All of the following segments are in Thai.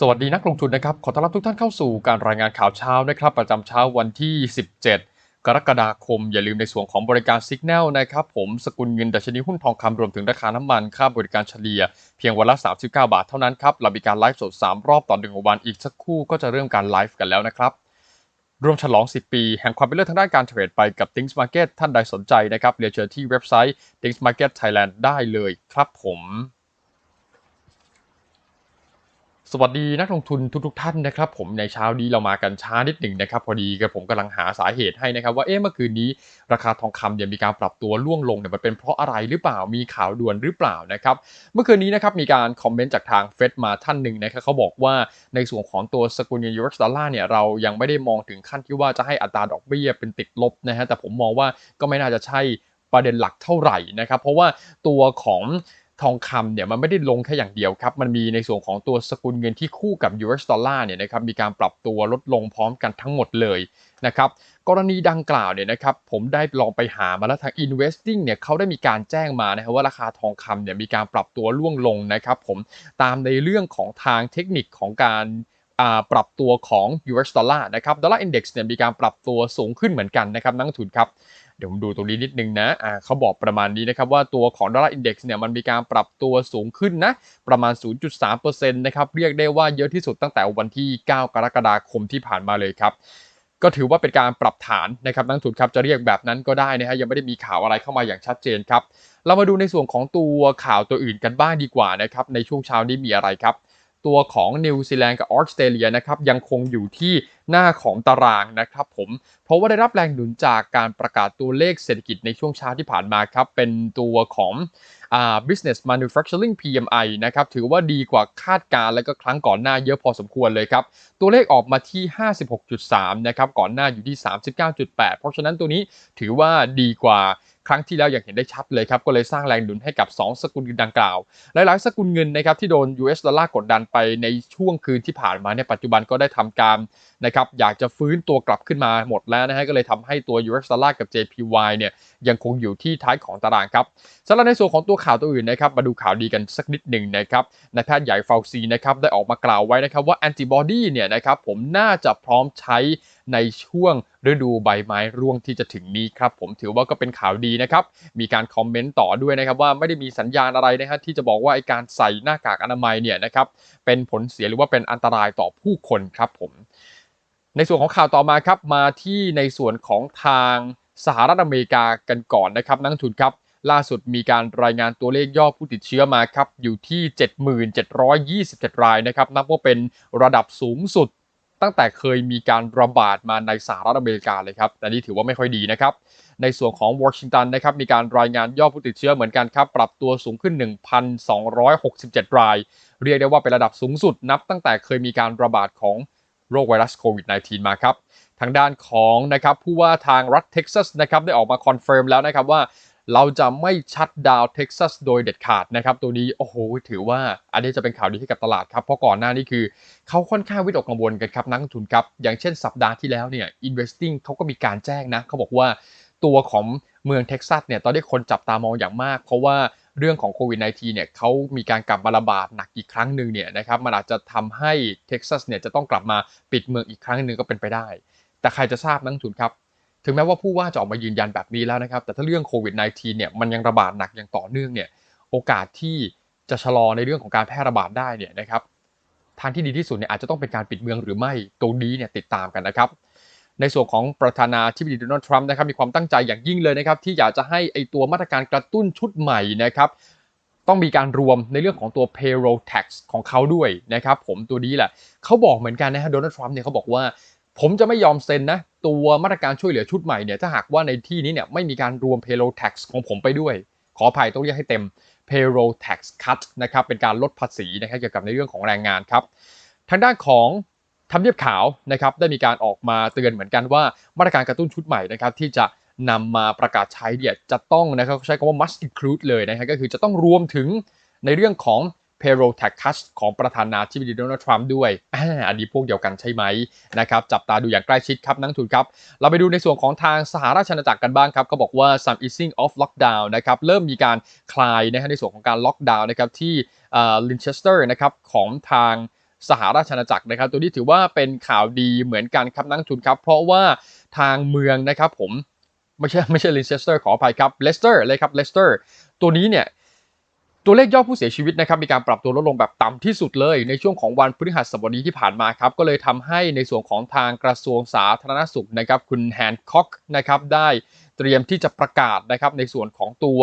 สวัสดีนักลงทุนนะครับ ขอต้อนรับทุกท่านเข้าสู่การรายงานข่าวเช้านะครับ ประจำเช้าวันที่ 17 กรกฎาคม อย่าลืมในส่วนของบริการ Signal นะครับผมสกุลเงินดัชนีหุ้นทองคำรวมถึงราคาน้ำมัน ค่าบริการเฉลี่ย เพียงวันละ 39 บาทเท่านั้นครับเรามีการไลฟ์สด 3 รอบต่อหนึ่งวันอีกสักครู่ก็จะเริ่มการไลฟ์กันแล้วนะครับร่วมฉลอง 10 ปี แห่งความเป็นเลิศทางด้านการเทรดไปกับ Things Market ท่านใดสนใจนะครับเรียนเชิญที่เว็บไซต์ Things Market Thailand ได้เลยครับผม สวัสดีนักลงทุนทุกทท่านนะครับ ผมในเช้านี้เรามากันช้านิดหนึ่งนะครับ พอดีกับผมกำลังหาสาเหตุให้นะครับ ว่าเอ๊ะเมื่อคืนนี้ราคาทองคำเนี่ยมีการปรับตัวล่วงลงเนี่ยมันเป็นเพราะอะไรหรือเปล่ามีข่าวด่วนหรือเปล่านะครับ เมื่อคืนนี้นะครับมีการคอมเมนต์จากทางเฟดมาท่านหนึ่งนะครับเขาบอกว่าในส่วนของตัวสกุลเงินยูเอสดอลลาร์เนี่ยเรายังไม่ได้มองถึงขั้นที่ว่าจะให้อัตราดอกเบี้ยเป็นติดลบนะฮะแต่ผมมองว่าก็ไม่น่าจะใช่ประเด็นหลักเท่าไหร่นะครับ เพราะว่าตัวของ ทองคำเนี่ยมันไม่ได้ลงแค่อย่างเดียวครับ มันมีในส่วนของตัวสกุลเงินที่คู่กับ US ดอลลาร์เนี่ยนะครับมีการปรับตัวลดลงพร้อมกันทั้งหมดเลยนะครับกรณีดังกล่าวเนี่ยนะครับผมได้ลองไปหามาแล้วทาง investing เนี่ยเขาได้มีการแจ้งมานะครับว่าราคาทองคำเนี่ยมีการปรับตัวล่วงลงนะครับผมตามในเรื่องของทางเทคนิคของการปรับตัวของ US ดอลลาร์นะครับดอลลาร์อินดี x เนี่ยมีการปรับตัวสูงขึ้นเหมือนกันนะครับนักทุนครับ เดี๋ยวผมดูตรงนี้นิดนึงนะอ่าเขาบอกประมาณนี้นะครับว่าตัวของดอลลาร์อินดี x เนี่ยมันมีการปรับตัวสูงขึ้นนะ ประมาณ 0.3%นะครับเรียกได้ว่าเยอะที่สุดตั้งแต่วันที่ 9 กรกฎาคมที่ผ่านมาเลยครับก็ถือว่าเป็นการปรับฐานนะครับนักทุนครับจะเรียกแบบนั้นก็ได้นะฮะยังไม่ได้มีข่าวอะไรเข้ามาอย่างชัดเจนครับ เรามาดูในส่วนของตัวข่าวตัวอื่นกันบ้างดีกว่านะครับในช่วงเช้านี้มีอะไรครับ ตัวของนิวซีแลนด์กับออสเตรเลียนะครับยังคงอยู่ที่หน้าของตารางนะครับผมเพราะว่าได้รับแรงหนุนจากการประกาศตัวเลขเศรษฐกิจในช่วงเช้าที่ผ่านมาครับเป็นตัวของอ่า business manufacturing PMI นะครับถือว่าดีกว่าคาดการและก็ครั้งก่อนหน้าเยอะพอสมควรเลยครับตัวเลขออกมาที่ 56.3 นะครับก่อนหน้าอยู่ที่ 39.8 เพราะฉะนั้นตัวนี้ถือว่าดีกว่า ครั้งที่แล้วอย่างเห็นได้ชัดเลยครับก็เลยสร้างแรงหนุนให้กับ 2 สกุลเงินดังกล่าว หลายๆ สกุลเงินนะครับที่โดน US ดอลลาร์กดดันไปในช่วงคืนที่ผ่านมาในปัจจุบันก็ได้ทำการนะครับอยากจะฟื้นตัวกลับขึ้นมาหมดแล้วนะฮะก็เลยทำให้ตัว US ดอลลาร์กับ JPY เนี่ยยังคงอยู่ที่ท้ายของตารางครับสำหรับในส่วนของตัวข่าวตัวอื่นนะครับมาดูข่าวดีกันสักนิดหนึ่งนะครับนายแพทย์ใหญ่ฟาวซีนะครับได้ออกมากล่าวไว้นะครับว่าแอนติบอดีเนี่ยนะครับผมน่าจะพร้อมใช้ ในช่วงฤดูใบไม้ร่วงที่จะถึงนี้ครับผมถือว่าก็เป็นข่าวดีนะครับ มีการคอมเมนต์ต่อด้วยนะครับว่าไม่ได้มีสัญญาณอะไรนะฮะที่จะบอกว่าไอการใส่หน้ากากอนามัยเนี่ยนะครับเป็นผลเสียหรือว่าเป็นอันตรายต่อผู้คนครับผมในส่วนของข่าวต่อมาครับมาที่ในส่วนของทางสหรัฐอเมริกากันก่อนนะครับนักทุนครับล่าสุดมีการรายงานตัวเลขยอดผู้ติดเชื้อมาครับอยู่ที่ 77,27 รายนะครับนับว่าเป็นระดับสูงสุด ตั้งแต่เคยมีการระบาดมาในสหรัฐอเมริกาเลยครับ แต่นี่ถือว่าไม่ค่อยดีนะครับ ในส่วนของวอชิงตันนะครับมีการรายงานยอดผู้ติดเชื้อเหมือนกันครับ ปรับตัวสูงขึ้น 1,267 ราย เรียกได้ว่าเป็นระดับสูงสุดนับตั้งแต่เคยมีการระบาดของโรคไวรัสโควิด -19 มาครับ ทางด้านของนะครับผู้ว่าทางรัฐเท็กซัสนะครับได้ออกมาคอนเฟิร์มแล้วนะครับว่า เราจะไม่ชัดดาวเท็กซัสโดยเด็ดขาดนะครับตัวนี้โอ้โหถือว่าอันนี้จะเป็นข่าวดีให้กับตลาดครับเพราะก่อนหน้านี้คือเขาค่อนข้างวิตกกังวลกันครับนักทุนครับอย่างเช่นสัปดาห์ที่แล้วเนี่ย investing เขาก็มีการแจ้งนะเขาบอกว่าตัวของเมืองเท็กซัสเนี่ยตอนนี้คนจับตามองอย่างมาก เพราะว่าเรื่องของโควิด -19 เนี่ยเขามีการกลับมาระบาดหนักอีกครั้งหนึ่งเนี่ยนะครับมันอาจจะทำให้เท็กซัสเนี่ยจะต้องกลับมาปิดเมืองอีกครั้งหนึ่งก็เป็นไปได้ แต่ใครจะทราบนักทุนครับ ถึงแม้ว่าผู้ว่าจะออกมายืนยันแบบนี้แล้วนะครับ แต่ถ้าเรื่องโควิด -19 เนี่ยมันยังระบาดหนักอย่างต่อเนื่องเนี่ยโอกาสที่จะชะลอในเรื่องของการแพร่ระบาดได้เนี่ยนะครับทางที่ดีที่สุดเนี่ยอาจจะต้องเป็นการปิดเมืองหรือไม่ตรงนี้เนี่ยติดตามกันนะครับ ในส่วนของประธานาธิบดีโดนัลด์ทรัมป์นะครับมีความตั้งใจอย่างยิ่งเลยนะครับ ที่อยากจะให้ไอตัวมาตรการกระตุ้นชุดใหม่นะครับ ต้องมีการรวมในเรื่องของตัว payroll tax ของเขาด้วยนะครับ ผมตัวนี้แหละเขาบอกเหมือนกันนะฮะโดนัลด์ทรัมป์เนี่ยเขาบอกว่า ผมจะไม่ยอมเซ็นนะ ตัวมาตรการช่วยเหลือชุดใหม่เนี่ยถ้าหากว่าในที่นี้เนี่ยไม่มีการรวม payroll tax ของผมไปด้วย ขออภัยต้องเรียกให้เต็ม payroll tax cut นะครับเป็นการลดภาษีนะครับเกี่ยวกับในเรื่องของแรงงานครับทางด้านของทำเนียบขาวนะครับได้มีการออกมาเตือนเหมือนกันว่ามาตรการกระตุ้นชุดใหม่นะครับที่จะนำมาประกาศใช้เนี่ยจะต้องนะครับใช้คำว่า must include เลยนะครับก็คือจะต้องรวมถึงในเรื่องของ payroll tax cut ของประธานาธิบดีโดนัลด์ทรัมป์ด้วยอันนี้พวกเดียวกันใช่ไหมนะครับจับตาดูอย่างใกล้ชิดครับนักทุนครับเราไปดูในส่วนของทางสหราชอาณาจักรกันบ้างครับเขาบอกว่า some easing of lockdown นะครับเริ่มมีการคลายนะฮะในส่วนของการล็อกดาวน์นะครับที่ลินเชสเตอร์นะครับของทางสหราชอาณาจักรนะครับ ตัวนี้ถือว่าเป็นข่าวดีเหมือนกันครับนักทุนครับ เพราะว่าทางเมืองนะครับผมไม่ใช่ไม่ใช่ลินเชสเตอร์ขออภัยครับเลสเตอร์เลยครับเลสเตอร์ตัวนี้เนี่ย ตัวเลขยอดผู้เสียชีวิตนะครับมีการปรับตัวลดลงแบบต่ำที่สุดเลย ในช่วงของวันพฤหัสบดีที่ผ่านมาครับก็เลยทำให้ในส่วนของทางกระทรวงสาธารณสุขนะครับคุณแฮนค็อกนะครับได้เตรียมที่จะประกาศนะครับในส่วนของตัว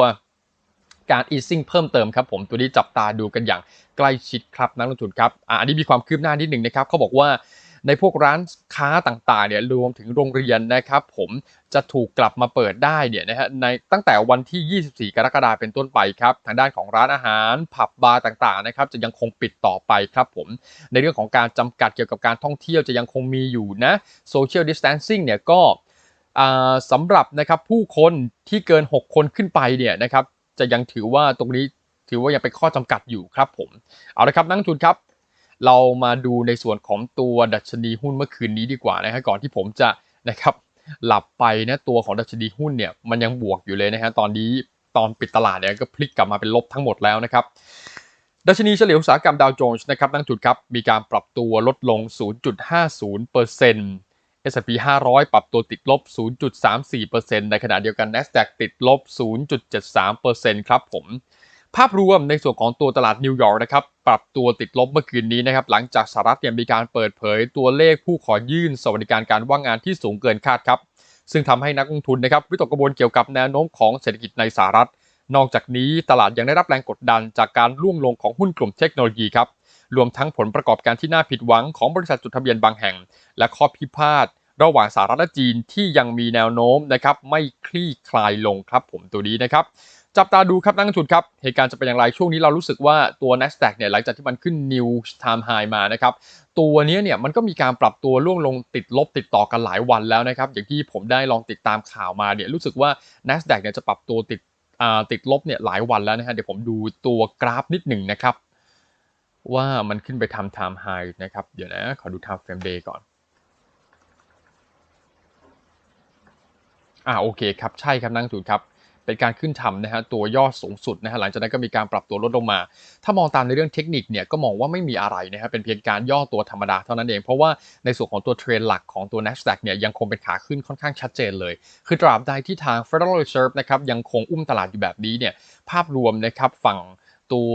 การ easing เพิ่มเติมครับผมตัวนี้จับตาดูกันอย่างใกล้ชิดครับนักลงทุนครับอันนี้มีความคืบหน้านิดหนึ่งนะครับเขาบอกว่า ในพวกร้านค้าต่างๆเนี่ยรวมถึงโรงเรียนนะครับผมจะถูกกลับมาเปิดได้เนี่ยนะฮะในตั้งแต่วันที่ 24 กรกฎาคมเป็นต้นไปครับทางด้านของร้านอาหาร ผับบาร์ต่างๆนะครับจะยังคงปิดต่อไปครับผมในเรื่องของการจำกัดเกี่ยวกับการท่องเที่ยวจะยังคงมีอยู่นะโซเชียลดิส a ทนซิ่งเนี่ยก็สำหรับนะครับผู้คนที่เกิน 6 คนขึ้นไปเนี่ยนะครับจะยังถือว่าตรงนี้ถือว่ายังเป็นข้อจำกัดอยู่ครับผมเอาละครับนักทุนครับ เรามาดูในส่วนของตัวดัชนีหุ้นเมื่อคืนนี้ดีกว่านะครับก่อนที่ผมจะนะครับหลับไปนะตัวของดัชนีหุ้นเนี่ยมันยังบวกอยู่เลยนะฮะตอนนี้ตอนปิดตลาดเนี่ยก็พลิกกลับมาเป็นลบทั้งหมดแล้วนะครับดัชนีเฉลี่ยอุตสาหกรรมดาวโจนส์นะครับนักจุดครับมีการปรับตัวลดลง 0.50% S&P 500 ปรับตัวติดลบ 0.34%ในขณะเดียวกัน NASDAQ ติดลบ 0.73%ครับผม ภาพรวมในส่วนของตัวตลาดนิวยอร์กนะครับปรับตัวติดลบเมื่อคืนนี้นะครับหลังจากสหรัฐเนี่ยมีการเปิดเผยตัวเลขผู้ขอยื่นสวัสดิการการว่างงานที่สูงเกินคาดครับซึ่งทำให้นักลงทุนนะครับวิตกกังวลเกี่ยวกับแนวโน้มของเศรษฐกิจในสหรัฐ นอกจากนี้ตลาดยังได้รับแรงกดดันจากการร่วงลงของหุ้นกลุ่มเทคโนโลยีครับรวมทั้งผลประกอบการที่น่าผิดหวังของบริษัทจดทะเบียนบางแห่ง และข้อพิพาท ระหว่างสหรัฐและจีนที่ยังมีแนวโน้มนะครับไม่คลี่คลายลงครับผมตัวนี้นะครับจับตาดูครับนักลงทุนครับ เหตุการณ์จะเป็นอย่างไรช่วงนี้เรารู้สึกว่าตัว NASDAQ เนี่ยหลังจากที่มันขึ้น New Time High มานะครับตัวนี้เนี่ยมันก็มีการปรับตัวล่วงลงติดลบติดต่อกันหลายวันแล้วนะครับอย่างที่ผมได้ลองติดตามข่าวมาเนี่ยรู้สึกว่า NASDAQ เนี่ยจะปรับตัวติดติดลบเนี่ยหลายวันแล้วนะฮะเดี๋ยวผมดูตัวกราฟนิดหนึ่งนะครับ ว่ามันขึ้นไปทำ Time High นะครับเดี๋ยวนะขอดู Time Frame Day ก่อน อ่าโอเคครับใช่ครับนักทุนครับเป็นการขึ้นทำนะฮะตัวยอดสูงสุดนะฮะหลังจากนั้นก็มีการปรับตัวลดลงมา ถ้ามองตามในเรื่องเทคนิคเนี่ยก็มองว่าไม่มีอะไรนะครับเป็นเพียงการย่อตัวธรรมดาเท่านั้นเอง เพราะว่าในส่วนของตัวเทรนหลักของตัว NASDAQ เนี่ยยังคงเป็นขาขึ้นค่อนข้างชัดเจนเลย คือตราบใดที่ทาง Federal Reserve นะครับยังคงอุ้มตลาดอยู่แบบนี้เนี่ยภาพรวมนะครับฝั่ง ตัว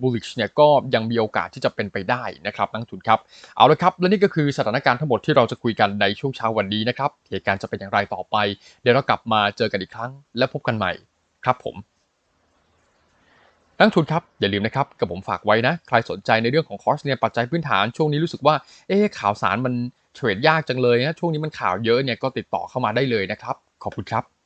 bullish เนี่ยก็ยังมีโอกาสที่จะเป็นไปได้นะครับนักทุนครับเอาละครับ และนี่ก็คือสถานการณ์ทั้งหมดที่เราจะคุยกันในช่วงเช้าวันนี้นะครับเหตุการณ์จะเป็นอย่างไรต่อไป เดี๋ยวเรากลับมาเจอกันอีกครั้ง และพบกันใหม่ครับผมนักทุนครับ อย่าลืมนะครับกับผมฝากไว้นะ ใครสนใจในเรื่องของคอร์สเนี่ยปัจจัยพื้นฐานช่วงนี้รู้สึกว่าเอ๊ข่าวสารมันเทรดยากจังเลยนะช่วงนี้มันข่าวเยอะเนี่ยก็ติดต่อเข้ามาได้เลยนะครับ ขอบคุณครับ